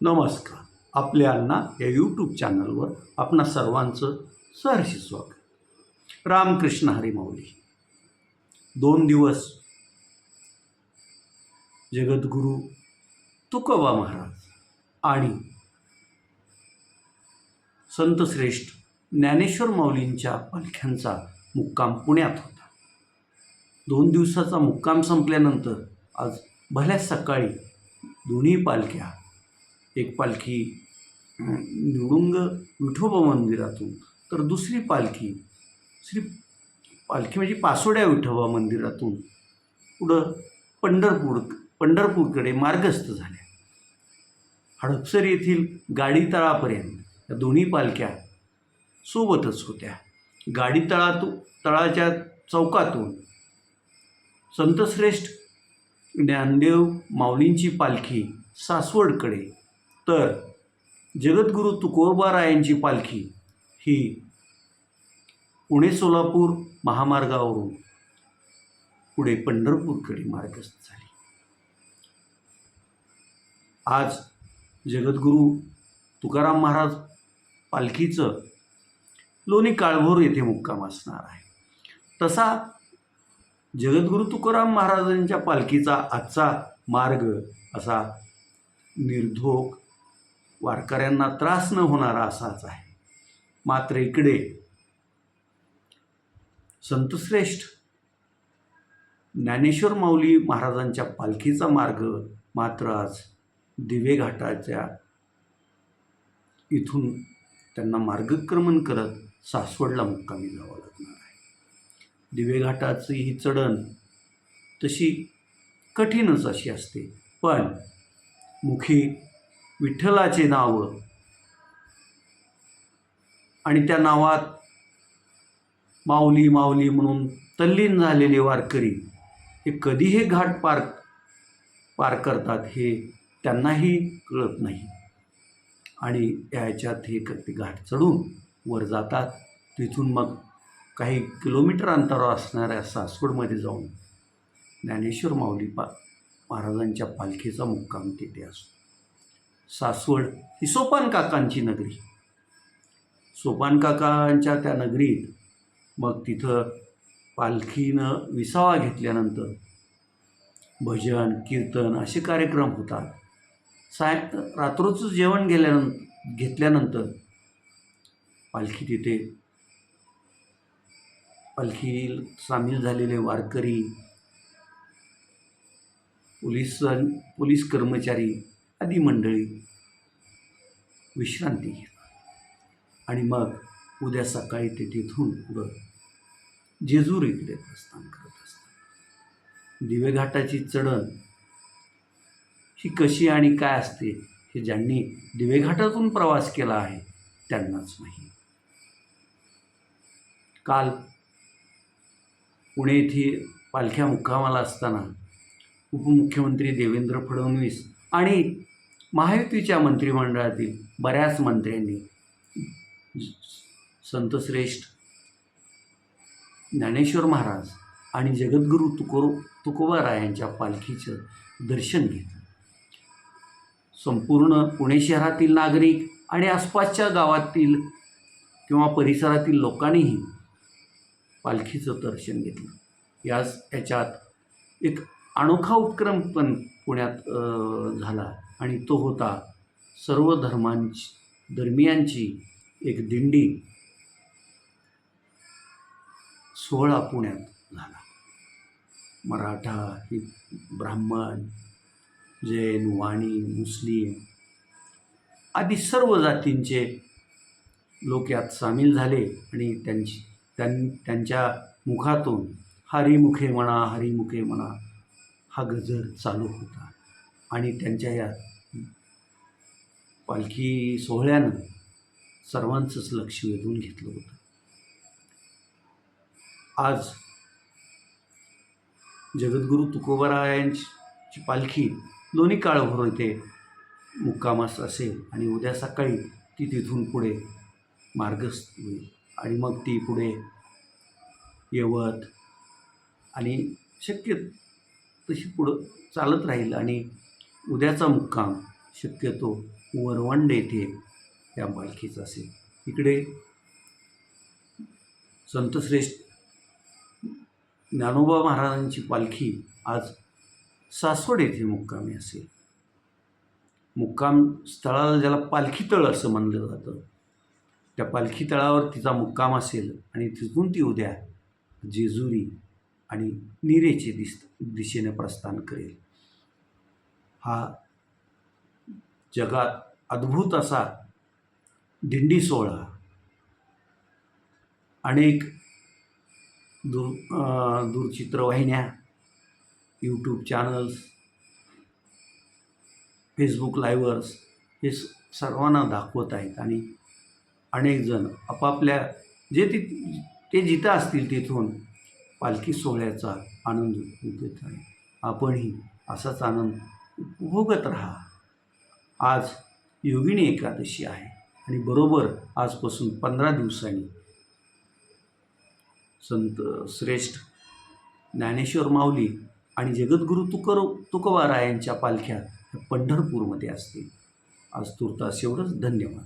नमस्कार. आपल्या अण्णा या यूट्यूब चॅनलवर आपणा सर्वांचं सहर्ष स्वागत. रामकृष्ण हरी माऊली. दोन दिवस जगद्गुरू तुकोबा महाराज आणि संतश्रेष्ठ ज्ञानेश्वर माऊलींच्या पालख्यांचा मुक्काम पुण्यात होता. दोन दिवसाचा मुक्काम संपल्यानंतर आज भल्या सकाळी दोन्ही पालख्या एक पालखी निवडुंग विठोबा मंदिरातून. तर दुसरी पालखी श्री पालखी म्हणजे पासोड्या विठोबा मंदिरातून पुढं पंढरपूर पंढरपूरकडे मार्गस्थ झाल्या. हडपसर येथील गाडीतळापर्यंत या दोन्ही पालख्या सोबतच होत्या. गाडीतळातून तळाच्या चौकातून संतश्रेष्ठ ज्ञानदेव माऊलींची पालखी सासवडकडे तर जगद्गुरू तुकोबारायांची पालखी ही पुणे सोलापूर महामार्गावरून पुढे पंढरपूरकडे मार्गस्थ झाली. आज जगद्गुरू तुकाराम महाराज पालखीचं लोणी काळभोर येथे मुक्काम असणार आहे. तसा जगद्गुरू तुकाराम महाराजांच्या पालखीचा आजचा मार्ग असा निर्धोक वारकऱ्यांना त्रास न होणारा असाच आहे. मात्र इकडे संतश्रेष्ठ ज्ञानेश्वर माऊली महाराजांच्या पालखीचा मार्ग मात्र आज दिवे घाटाच्या इथून त्यांना मार्गक्रमण करत सासवडला मुक्कामी जावं लागणार आहे. दिवे घाटाची ही चढण तशी कठीणच अशी असते पण मुखी विठ्ठलाचे नावं. आणि त्या नावात माऊली माऊली म्हणून तल्लीन झालेले वारकरी हे कधी हे घाट पार पार करतात हे त्यांनाही कळत नाही. आणि याच्यात हे क- ते घाट चढून वर जातात तिथून मग काही किलोमीटर अंतरावर असणाऱ्या सासवडमध्ये जाऊन ज्ञानेश्वर माऊली पा महाराजांच्या पालखीचा मुक्काम तिथे असतो. सासवड ही सोपान काकांची नगरी. सोपान काकांच्या त्या नगरीत मग तिथं पालखीनं विसावा घेतल्यानंतर भजन कीर्तन असे कार्यक्रम होतात. साय रात्रोचं जेवण गेल्यानं घेतल्यानंतर पालखी तिथे पालखी सामील झालेले वारकरी पोलीस पोलीस कर्मचारी आदी मंडळी विश्रांती घेतात आणि मग उद्या सकाळी ते तिथून पुढं जेजूर इकडे प्रस्थान करत असतात. दिवेघाटाची चढण ही कशी आणि काय असते हे ज्यांनी दिवेघाटातून प्रवास केला आहे त्यांनाच नाही काल पुणे येथे पालख्या मुक्कामाला असताना उपमुख्यमंत्री देवेंद्र फडणवीस आणि महायुतीच्या मंत्रिमंडळातील बऱ्याच मंत्र्यांनी संतश्रेष्ठ ज्ञानेश्वर महाराज आणि जगद्गुरू तुको तुकोबारायांच्या पालखीचं दर्शन घेतलं. संपूर्ण पुणे शहरातील नागरिक आणि आसपासच्या गावातील किंवा परिसरातील लोकांनीही पालखीचं दर्शन घेतलं. याच याच्यात एक अनोखा उपक्रम पण पुण्यात झाला. आणि तो होता सर्व धर्मांची धर्मियांची एक दिंडी. सोहळा पुण्यात झाला. मराठा हि ब्राह्मण जैन वाणी मुस्लिम आदी सर्व जातींचे लोक यात सामील झाले आणि त्यांची त्यां त्यांच्या मुखातून हरिमुखे म्हणा हरिमुखे म्हणा हा गजर चालू होता आणि त्यांच्या या पालखी सोहळ्यानं सर्वांचंच लक्ष वेधून घेतलं होतं. आज जगद्गुरू तुकोबारायांची पालखी लोणी काळभोर येथे मुक्कामास असेल आणि उद्या सकाळी ती तिथून पुढे मार्गस्थ होईल. आणि मग ती पुढे यवत आणि शक्य तशी पुढं चालत राहील. आणि उद्याचा मुक्काम शक्यतो वरवंड येथे या पालखीचा असेल. इकडे संतश्रेष्ठ ज्ञानोबा महाराजांची पालखी आज सासवड येथे मुक्कामी असेल. मुक्काम स्थळाला ज्याला पालखी तळ असं म्हणलं जातं त्या पालखी तळावर तिचा मुक्काम असेल आणि तिथून ती उद्या जेजुरी आणि निरेचे दिस दिशेने प्रस्थान करेल. हा जगात अद्भुत असा दिंडी सोहळा अनेक दूर दूरचित्रवाहिन्या यूट्यूब चॅनल्स फेसबुक लाईव्हर्स हे स- सर्वांना दाखवत आहेत आणि अनेकजण आपापल्या जे ति ते जिथं असतील तिथून पालखी सोहळ्याचा आनंद घेत आहे आपणही असाच आनंद भोगत राहा. आज योगिनी एकादशी आहे आणि बरोबर आजपासून पंधरा दिवसांनी संत श्रेष्ठ ज्ञानेश्वर माऊली आणि जगद्गुरू तुकर तुकोबारायांच्या पालख्या पंढरपूरमध्ये असतील. आज तुर्तास एवढंच. धन्यवाद.